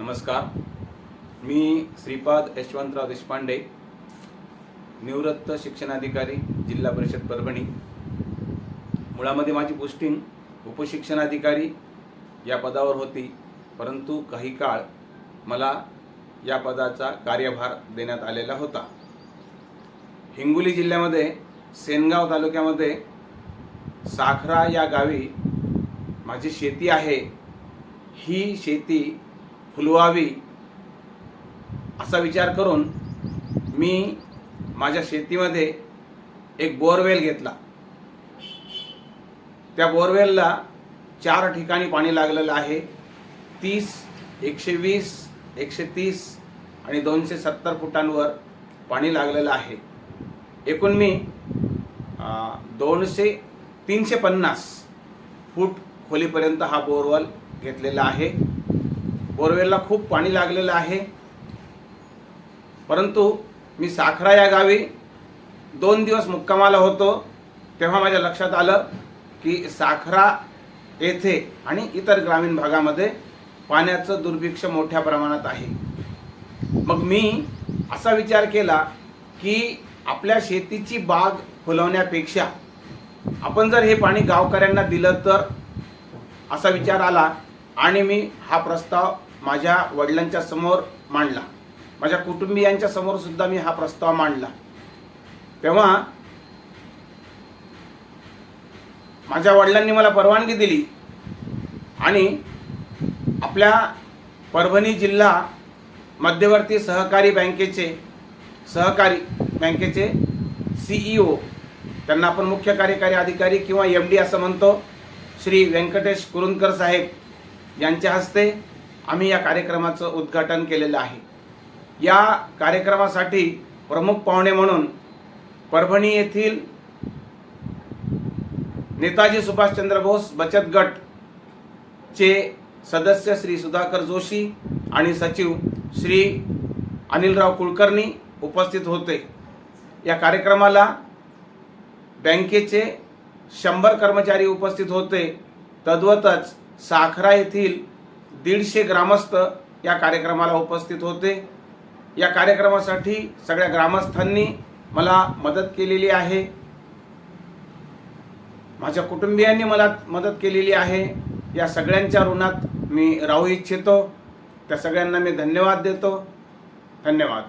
नमस्कार. मी श्रीपाद यशवंतराव देशपांडे निवृत्त शिक्षणाधिकारी जिल्हा परिषद परभणी. मुळामध्ये माझी पोस्टिंग उपशिक्षणाधिकारी या पदावर होती परंतु काही काळ मला या पदाचा कार्यभार देण्यात आलेला होता. हिंगोली जिल्ह्यामध्ये सेनगाव तालुक्यामध्ये साखरा या गावी माझी शेती आहे. ही शेती फुलवावी असा विचार करून मी माझ्या शेतीमध्ये एक बोरवेल घेतला. त्या बोरवेलला चार ठिकाणी पाणी लागलेलं आहे. तीस एकशे वीस एकशे तीस आणि दोनशे सत्तर फुटांवर पाणी लागलेलं आहे. एकूण मी दोनशे तीनशे पन्नास फूट खोलीपर्यंत हा बोरवेल घेतलेला आहे. बोरवेलला खूप पाणी लागलेलं आहे. परंतु मी साखरा या गावी दोन दिवस मुक्कामाला होतो तेव्हा माझ्या लक्षात आलं की साखरा येथे आणि इतर ग्रामीण भागामध्ये पाण्याचं दुर्भिक्ष मोठ्या प्रमाणात आहे. मग मी असा विचार केला की आपल्या शेतीची बाग फुलवण्यापेक्षा आपण जर हे पाणी गावकऱ्यांना दिलं तर असा विचार आला आणि मी हा प्रस्ताव माझ्या वडिलांच्या समोर मांडला. माझ्या कुटुंबियांच्या समोर सुद्धा मी हा प्रस्ताव मांडला. तेव्हा माझ्या वडिलांनी मला परवानगी दिली आणि आपल्या परभणी जिल्हा मध्यवर्ती सहकारी बँकेचे सहकारी बँकेचे सीईओ त्यांना आपण मुख्य कार्यकारी अधिकारी किंवा एम डी असं म्हणतो श्री व्यंकटेश कुरुंदकर साहेब यांच्या हस्ते आम्ही या कार्यक्रमाचं उद्घाटन केलेलं आहे. या कार्यक्रमासाठी प्रमुख पाहुणे म्हणून परभणी येथील नेताजी सुभाषचंद्र बोस बचत गट चे सदस्य श्री सुधाकर जोशी आणि सचिव श्री अनिलराव कुलकर्णी उपस्थित होते. या कार्यक्रमाला बँकेचे शंभर कर्मचारी उपस्थित होते. तद्वतच साखरा येथील दीडशे ग्रामस्थ या कार्यक्रमाला उपस्थित होते. या कार्यक्रमासाठी सगळ्या ग्रामस्थांनी मला मदत केलेली आहे. माझ्या कुटुंबियांनी मला मदत केलेली आहे. या सगळ्यांच्या ऋणात मी राहू इच्छितो. त्या सगळ्यांना मी धन्यवाद देतो. धन्यवाद.